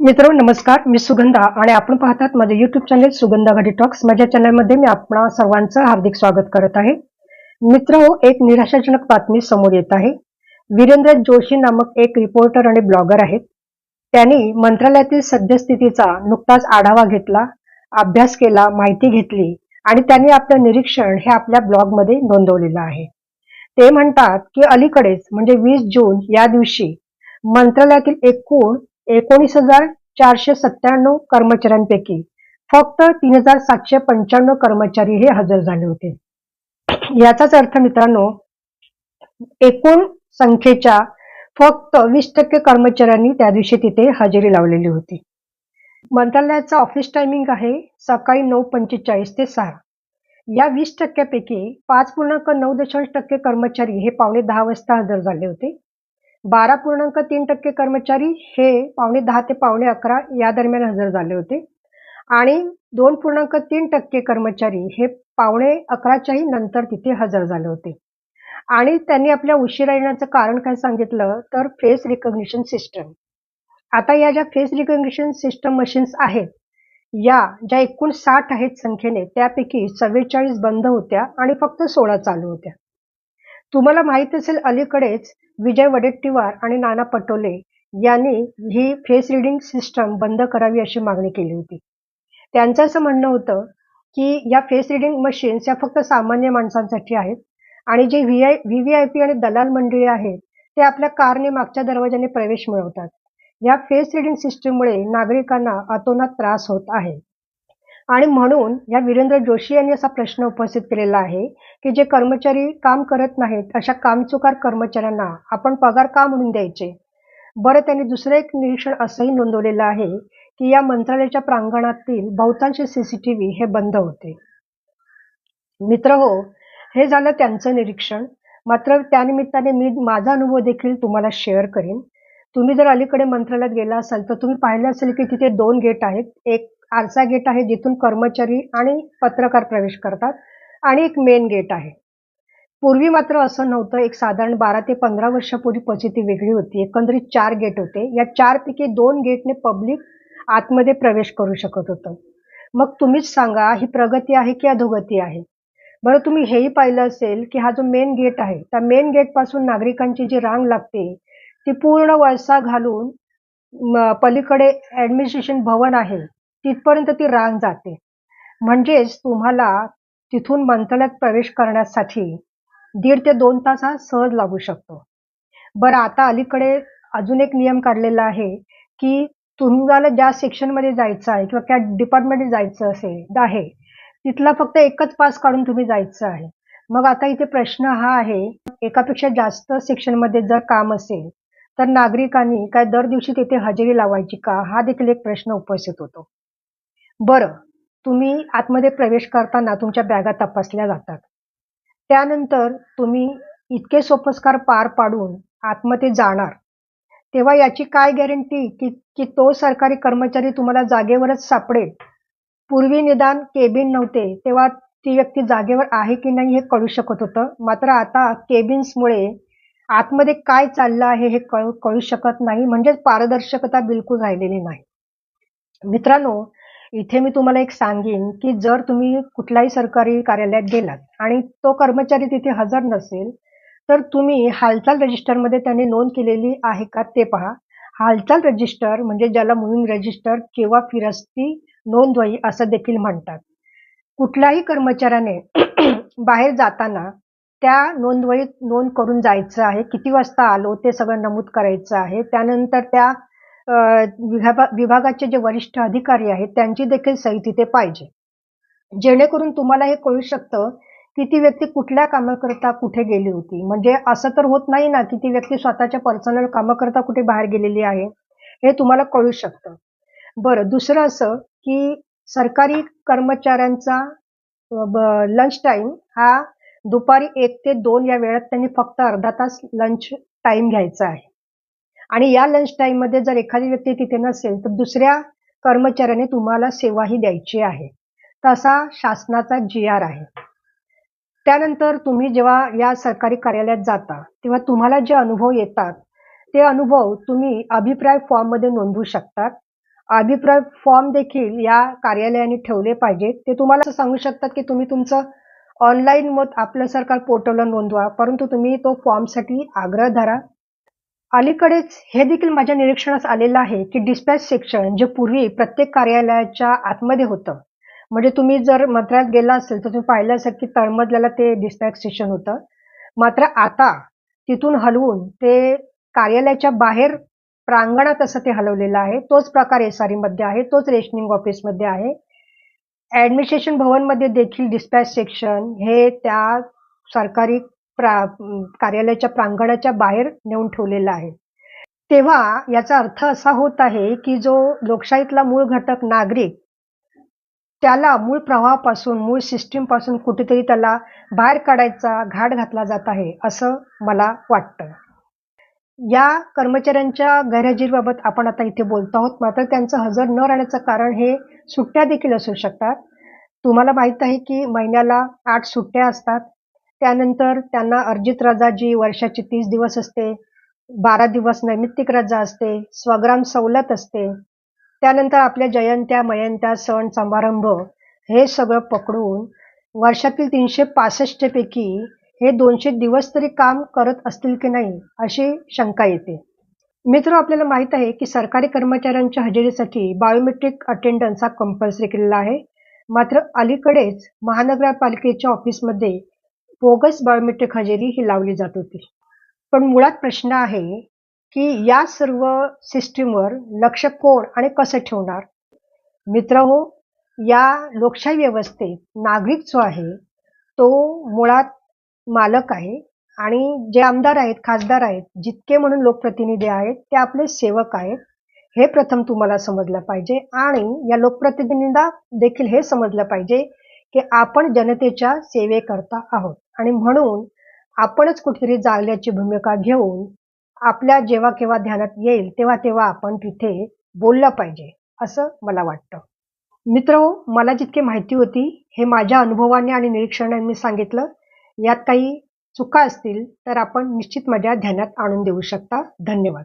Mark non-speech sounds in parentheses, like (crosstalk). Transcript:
मित्र नमस्कार. मी सुगंधा आणि आपण पाहतात माझे युट्यूब चॅनल सुगंधा घडी टॉक्स माझ्या चॅनलमध्ये मी आपणा सर्वांचं हार्दिक स्वागत करत आहे. मित्र एक निराशाजनक बातमी समोर येत आहे. वीरेंद्र जोशी नामक एक रिपोर्टर आणि ब्लॉगर आहेत. त्यांनी मंत्रालयातील सद्यस्थितीचा नुकताच आढावा घेतला अभ्यास केला माहिती घेतली आणि त्यांनी आपलं निरीक्षण हे आपल्या ब्लॉगमध्ये नोंदवलेलं आहे. ते म्हणतात की अलीकडेच म्हणजे वीस जून या दिवशी मंत्रालयातील एकूण एकोणीस हजार चारशे सत्त्याण्णव कर्मचाऱ्यांपैकी फक्त तीन हजार सातशे पंच्याण्णव कर्मचारी हे हजर झाले होते. याचाच अर्थ मित्रांनो एकूण संख्येच्या फक्त वीस टक्के कर्मचाऱ्यांनी त्या दिवशी तिथे हजेरी लावलेली होती. मंत्रालयाचा ऑफिस टायमिंग आहे सकाळी नऊ पंचेचाळीस ते सहा. या वीस टक्क्यापैकी पाच पूर्णांक नऊ दशांश टक्के कर्मचारी हे पावणे दहा वाजता हजर झाले होते. बारा पूर्णांक तीन टक्के कर्मचारी हे पावणे दहा ते पावणे अकरा या दरम्यान हजर झाले होते. आणि दोन पूर्णांक तीन टक्के कर्मचारी हे पावणे अकराच्याही नंतर तिथे हजर झाले होते. आणि त्यांनी आपल्या उशिरा येण्याचं कारण काय सांगितलं? तर फेस रिकग्निशन सिस्टम. आता या ज्या फेस रिकग्निशन सिस्टम मशीन्स आहेत या ज्या एकूण साठ आहेत संख्येने त्यापैकी चव्वेचाळीस बंद होत्या आणि फक्त सोळा चालू होत्या. तुम्हाला माहीत असेल अलीकडेच विजय वडेट्टीवार आणि नाना पटोले यांनी ही फेस रिडिंग सिस्टम बंद करावी अशी मागणी केली होती. त्यांचं असं म्हणणं होतं की या फेस रिडिंग मशीन्स या फक्त सामान्य माणसांसाठी आहेत आणि जे V I V V I P आणि दलाल मंडळी आहेत ते आपल्या कारने मागच्या दरवाजाने प्रवेश मिळवतात. या फेस रिडिंग सिस्टीममुळे नागरिकांना अतोनात त्रास होत आहे. आणि म्हणून या वीरेंद्र जोशी यांनी असा प्रश्न उपस्थित केलेला आहे की जे कर्मचारी काम करत नाहीत अशा कामचुकार कर्मचाऱ्यांना आपण पगार का म्हणून द्यायचे? बरं त्यांनी दुसरं एक निरीक्षण असंही नोंदवलेलं आहे की या मंत्रालयाच्या प्रांगणातील बहुतांश सीसीटीव्ही हे बंद होते. मित्र हो हे झालं त्यांचं निरीक्षण. मात्र त्यानिमित्ताने मी माझा अनुभव देखील तुम्हाला शेअर करीन. तुम्ही जर अलीकडे मंत्रालयात गेला असाल तर तुम्ही पाहिलं असेल की तिथे दोन गेट आहेत. एक आरसा गेट आहे जिथून कर्मचारी आणि पत्रकार प्रवेश करतात आणि एक मेन गेट आहे. पूर्वी मात्र असं नव्हतं. एक साधारण बारा ते पंधरा वर्षापूर्वी परिस्थिती वेगळी होती. एकंदरीत चार गेट होते. या चारपैकी दोन गेटने पब्लिक आतमध्ये प्रवेश करू शकत होतं. मग तुम्हीच सांगा ही प्रगती आहे की अधोगती आहे? बरं तुम्ही हेही पाहिलं असेल की हा जो मेन गेट आहे त्या मेन गेटपासून नागरिकांची जी रांग लागते ती पूर्ण वळसा घालून पलीकडे ऍडमिनिस्ट्रेशन भवन आहे. तिथपर्यंत ती रांग जाते. म्हणजेच तुम्हाला तिथून मंत्रालयात प्रवेश करण्यासाठी दीड ते दोन तास हा सहज लागू शकतो. बरं आता अलीकडे अजून एक नियम काढलेला आहे की तुम्हाला ज्या सेक्शनमध्ये जायचं आहे किंवा त्या डिपार्टमेंटमध्ये जायचं असेल आहे तिथला फक्त एकच पास काढून तुम्ही जायचं आहे. मग आता इथे प्रश्न हा आहे एकापेक्षा जास्त सेक्शनमध्ये जर काम असेल तर नागरिकांनी काय दर दिवशी तिथे हजेरी लावायची का? हा देखील एक प्रश्न उपस्थित होतो. बरं तुम्ही आतमध्ये प्रवेश करताना तुमच्या बॅगा तपासल्या जातात. त्यानंतर तुम्ही इतके सोपस्कार पार पाडून आतमध्ये जाणार. तेव्हा याची काय गॅरंटी की की तो सरकारी कर्मचारी तुम्हाला जागेवरच सापडेल? पूर्वी निदान केबिन नव्हते तेव्हा ती व्यक्ती जागेवर आहे की नाही हे कळू शकत होतं. मात्र आता केबिन्समुळे आतमध्ये काय चाललं आहे हे कळू कळू शकत नाही म्हणजेच पारदर्शकता बिलकुल राहिलेली नाही. मित्रांनो इथे मी तुम्हाला एक सांगेन की जर तुम्ही कुठल्याही सरकारी कार्यालयात गेलात आणि तो कर्मचारी तिथे हजर नसेल तर तुम्ही हालचाल रजिस्टरमध्ये त्यांनी नोंद केलेली आहे का ते पहा. हालचाल रजिस्टर म्हणजे ज्याला मुव्हिंग रजिस्टर किंवा फिरस्ती नोंदवही असं देखील म्हणतात. कुठल्याही कर्मचाऱ्याने (clears throat) बाहेर जाताना त्या नोंदवहीत नोंद करून जायचं आहे किती वाजता आलो ते सगळं नमूद करायचं आहे त्यानंतर त्या विभागा विभागाचे जे वरिष्ठ अधिकारी आहेत त्यांची देखील सही तिथे पाहिजे. जेणेकरून तुम्हाला हे कळू शकतं की ती व्यक्ती कुठल्या कामाकरता कुठे गेली होती. म्हणजे असं तर होत नाही ना की ती व्यक्ती स्वतःच्या पर्सनल कामाकरता कुठे बाहेर गेलेली आहे हे तुम्हाला कळू शकतं. बरं दुसरं असं की सरकारी कर्मचाऱ्यांचा लंच टाईम हा दुपारी एक ते दोन या वेळात त्यांनी फक्त अर्धा तास लंच टाईम घ्यायचा आहे. आणि या लंच टाईममध्ये जर एखादी व्यक्ती तिथे नसेल तर दुसऱ्या कर्मचाऱ्याने तुम्हाला सेवाही द्यायची आहे. तसा शासनाचा जी आर आहे. त्यानंतर तुम्ही जेव्हा या सरकारी कार्यालयात जाता तेव्हा तुम्हाला जे अनुभव येतात ते अनुभव तुम्ही अभिप्राय फॉर्ममध्ये नोंदवू शकतात. अभिप्राय फॉर्म देखील या कार्यालयाने ठेवले पाहिजेत. ते तुम्हाला असं सांगू शकतात की तुम्ही तुमचं ऑनलाईन मत आपलं सरकार पोर्टलला नोंदवा परंतु तुम्ही तो फॉर्मसाठी आग्रह धरा. अलीकडेच हे देखील माझ्या निरीक्षणास आलेलं आहे की डिस्पॅच सेक्शन जे पूर्वी प्रत्येक कार्यालयाच्या आतमध्ये होतं. म्हणजे तुम्ही जर मंत्रालयात गेला असेल तर तुम्ही पाहिलं असेल की तळमजल्याला ते डिस्पॅच सेक्शन होतं. मात्र आता तिथून हलवून ते कार्यालयाच्या बाहेर प्रांगणात असं ते हलवलेलं आहे. तोच प्रकार एस आरमध्ये आहे तोच रेशनिंग ऑफिसमध्ये आहे. ॲडमिनिस्ट्रेशन भवनमध्ये देखील डिस्पॅच सेक्शन हे त्या सरकारी प्रा कार्यालयाच्या प्रांगणाच्या बाहेर नेऊन ठेवलेला आहे. तेव्हा याचा अर्थ असा होत आहे की जो लोकशाहीतला मूळ घटक नागरिक त्याला मूळ प्रवाहापासून मूळ सिस्टीमपासून कुठेतरी त्याला बाहेर काढायचा घाट घातला जात आहे असं मला वाटतं. या कर्मचाऱ्यांच्या गैरहजेरीबाबत आपण आता इथे बोलतो आहोत. मात्र त्यांचं हजर न राहण्याचं कारण हे सुट्ट्या देखील असू शकतात. तुम्हाला माहीत आहे की महिन्याला आठ सुट्ट्या असतात. त्यानंतर त्यांना अर्जित रजा जी वर्षाची तीस दिवस असते बारा दिवस नैमित्तिक रजा असते स्वग्राम सवलत असते. त्यानंतर आपल्या जयंत्या मयंत्या सण समारंभ हे सगळं पकडून वर्षातील तीनशे पासष्टपैकी हे दोनशे दिवस तरी काम करत असतील की नाही अशी शंका येते. मित्र आपल्याला माहीत आहे की सरकारी कर्मचाऱ्यांच्या हजेरीसाठी बायोमेट्रिक अटेंडन्स हा कंपल्सरी केलेला आहे. मात्र अलीकडेच महानगरपालिकेच्या ऑफिसमध्ये बोगस बायोमेट्रिक हजेरी ही लावली जात होती. पण मुळात प्रश्न आहे की या सर्व सिस्टीमवर लक्ष कोण आणि कसं ठेवणार? मित्र हो या लोकशाही व्यवस्थेत नागरिक जो आहे तो मुळात मालक आहे आणि जे आमदार आहेत खासदार आहेत जितके म्हणून लोकप्रतिनिधी आहेत ते आपले सेवक आहेत हे प्रथम तुम्हाला समजलं पाहिजे आणि या लोकप्रतिनिधींना देखील हे समजलं पाहिजे की आपण जनतेच्या सेवेकरता आहोत. आणि म्हणून आपणच कुठेतरी जागल्याची भूमिका घेऊन आपल्या जेव्हा केव्हा ध्यानात येईल तेव्हा तेव्हा आपण तिथे बोललं पाहिजे असं मला वाटतं. मित्र हो, मला जितकी माहिती होती हे माझ्या अनुभवाने आणि निरीक्षणाने मी सांगितलं. यात काही चुका असतील तर आपण निश्चित माझ्या ध्यानात आणून देऊ शकता. धन्यवाद.